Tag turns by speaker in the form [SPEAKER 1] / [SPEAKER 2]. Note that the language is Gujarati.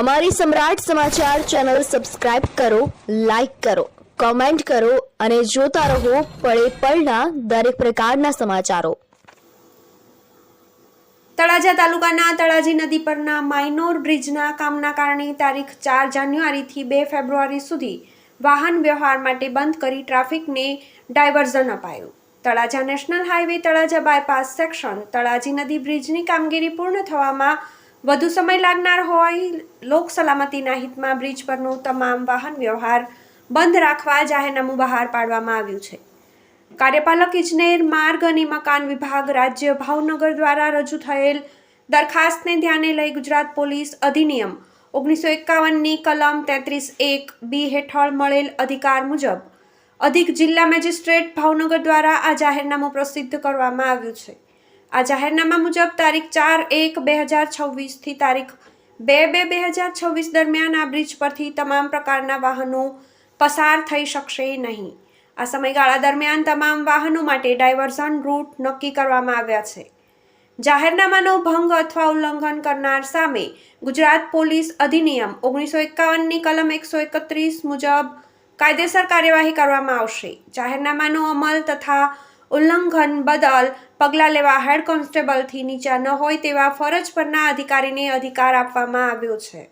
[SPEAKER 1] અમારી સમ્રાટ સમાચાર ચેનલ સબસ્ક્રાઇબ કરો, લાઇક કરો, કોમેન્ટ કરો અને જોતા રહો પળે પળના દરેક પ્રકારના સમાચારો.
[SPEAKER 2] તળાજા તાલુકાના તળાજી નદી પરના માઇનોર બ્રિજના કામના કારણે તારીખ ચાર જાન્યુઆરીથી બે ફેબ્રુઆરી સુધી વાહન વ્યવહાર માટે બંધ કરી ટ્રાફિકને ડાયવર્ઝન અપાયું. Talaja national highway Talaja bypass section Talaji નદી બ્રિજની કામગીરી પૂર્ણ થવામાં વધુ સમય લાગનાર હોય, લોક સલામતીના હિતમાં બ્રિજ પરનું તમામ વાહન વ્યવહાર બંધ રાખવા જાહેરનામું બહાર પાડવામાં આવ્યું છે. કાર્યપાલક ઇજનેર, માર્ગ અને મકાન વિભાગ, રાજ્ય ભાવનગર દ્વારા રજૂ થયેલ દરખાસ્તને ધ્યાને લઈ ગુજરાત પોલીસ અધિનિયમ ઓગણીસો એકાવનની કલમ તેત્રીસ એક બી હેઠળ મળેલ અધિકાર મુજબ અધિક જિલ્લા મેજિસ્ટ્રેટ ભાવનગર દ્વારા આ જાહેરનામું પ્રસિદ્ધ કરવામાં આવ્યું છે. આ જાહેરનામા મુજબ તારીખ ચાર એક બે હજાર છવ્વીસથી તારીખ બે બે બે હજાર છવ્વીસ દરમિયાન આ બ્રિજ પરથી તમામ પ્રકારના વાહનો પસાર થઈ શકશે નહીં. આ સમયગાળા દરમિયાન તમામ વાહનો માટે ડાયવર્ઝન રૂટ નક્કી કરવામાં આવ્યા છે. જાહેરનામાનો ભંગ અથવા ઉલ્લંઘન કરનાર સામે ગુજરાત પોલીસ અધિનિયમ ઓગણીસો એકાવનની કલમ એકસો એકત્રીસ મુજબ કાયદેસર કાર્યવાહી કરવામાં આવશે. જાહેરનામાનો અમલ તથા ઉલ્લંઘન બદલ પગલાં લેવા હેડ કોન્સ્ટેબલથી નીચા ન હોય તેવા ફરજ પરના અધિકારીને અધિકાર આપવામાં આવ્યો છે.